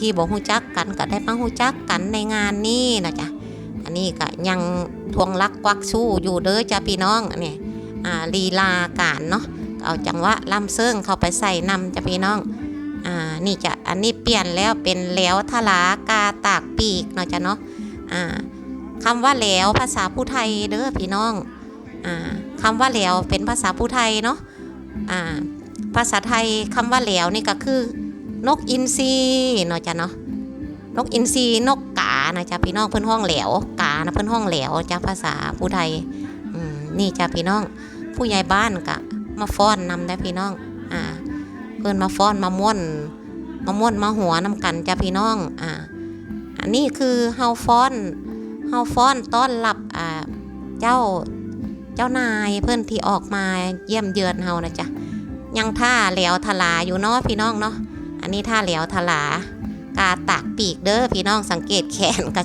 ที่บอกฮู้จักกันก็ได้มาฮู้จักกันในงานนี้นะจ๊ะอันนี้ก็ยังทวงรักควักสู้อยู่เด้อจ้ะพี่น้องนนี้อ่าลีลาการเนาะเอาจังหวะลำเซิงเข้าไปใส่นำจ้ะพี่น้องอ่านี่จะอันนี้เปลี่ยนแล้วเป็นแล้วทลากาตากปีกเนาะจ้ะเนาะอ่าคำว่าแล้วภาษาผู้ไทยเด้อพี่น้องอ่าคำว่าแล้วเป็นภาษาผู้ไทยเนาะอ่าภาษาไทยคำว่าแล้วนี่ก็คือ นกอินทรีเนาะจ้ะเนาะนกอินทรีนกกานะจ้ะพี่น้องเพิ่อนห้องแหลวกานะเพิ่อนห้องแหลวจ้ะภาษาผู้ไทยนี่จ้ะพี่น้อง ผู้ใหญ่บ้านก็มาฟ้อนนำได้พี่น้องอ่าเพิ่อนมาฟ้อนมาม่วนมาม่วนมาหัวนำกันจ้ะพี่น้องอ่าอันนี้คือเฮาฟ้อนเฮาฟ้อนต้อนรับอ่าเจ้าเจ้านายเพิ่อนที่ออกมาเยี่ยมเยือนเฮานะจ้ะยังท่าแหลวทลาอยู่เนาะพี่น้องเนาะ อันนี้ท่าเหลียวทลากาตากปีกเด้อพี่น้องสังเกตแขนก็